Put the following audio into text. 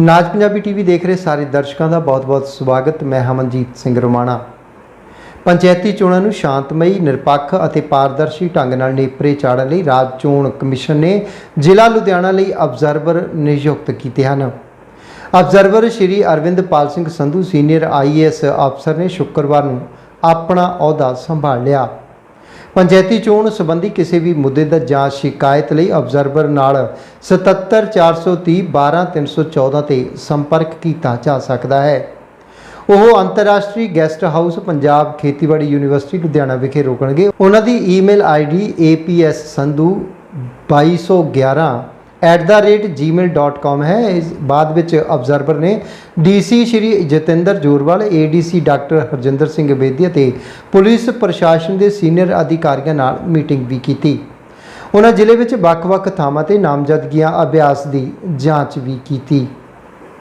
ਨਾਜ Punjabi TV ਦੇਖ ਰਹੇ ਸਾਰੇ ਦਰਸ਼ਕਾਂ ਦਾ ਬਹੁਤ-ਬਹੁਤ ਸਵਾਗਤ। ਮੈਂ ਹਮਨਜੀਤ ਸਿੰਘ ਰੋਮਾਣਾ। ਪੰਚਾਇਤੀ ਚੋਣਾਂ ਨੂੰ ਸ਼ਾਂਤਮਈ, ਨਿਰਪੱਖ ਅਤੇ ਪਾਰਦਰਸ਼ੀ ਢੰਗ ਨਾਲ ਨੇਪਰੇ ਚਾੜਨ ਲਈ ਰਾਜ ਚੋਣ ਕਮਿਸ਼ਨ ਨੇ ਜ਼ਿਲ੍ਹਾ ਲੁਧਿਆਣਾ ਲਈ ਅਬਜ਼ਰਵਰ ਨਿਯੁਕਤ ਕੀਤੇ ਹਨ। Observer Shri Arvindpal Singh Sandhu senior IAS ਅਫਸਰ ਨੇ ਸ਼ੁੱਕਰਵਾਰ ਨੂੰ ਆਪਣਾ ਅਹੁਦਾ ਸੰਭਾਲ ਲਿਆ। ਪੰਚਾਇਤੀ ਚੋਣ ਸੰਬੰਧੀ ਕਿਸੇ ਵੀ ਮੁੱਦੇ ਦਾ ਜਾਂਚ ਸ਼ਿਕਾਇਤ ਲਈ ਆਬਜ਼ਰਵਰ ਨਾਲ 77430 12314 ਤੇ ਸੰਪਰਕ ਕੀਤਾ ਜਾ ਸਕਦਾ ਹੈ। ਉਹ ਅੰਤਰਰਾਸ਼ਟਰੀ ਗੈਸਟ ਹਾਊਸ ਪੰਜਾਬ ਖੇਤੀਬਾੜੀ ਯੂਨੀਵਰਸਿਟੀ ਲੁਧਿਆਣਾ ਵਿਖੇ ਰੁਕਣਗੇ। ਉਹਨਾਂ ਦੀ ਈਮੇਲ ਆਈਡੀ apsandhu2222@gmail.com ਹੈ। ਇਸ ਬਾਅਦ ਵਿੱਚ ਅਬਜ਼ਰਵਰ ਨੇ DC Shri Jatinder Jorwal ADC doctor Harjinder Singh Bedi ਅਤੇ ਪੁਲਿਸ ਪ੍ਰਸ਼ਾਸਨ ਦੇ ਸੀਨੀਅਰ ਅਧਿਕਾਰੀਆਂ ਨਾਲ ਮੀਟਿੰਗ ਵੀ ਕੀਤੀ। ਉਹਨਾਂ ਜ਼ਿਲ੍ਹੇ ਵਿੱਚ ਵੱਖ-ਵੱਖ ਥਾਵਾਂ ਤੇ ਨਾਮਜ਼ਦਗੀਆਂ ਅਭਿਆਸ ਦੀ ਜਾਂਚ ਵੀ ਕੀਤੀ।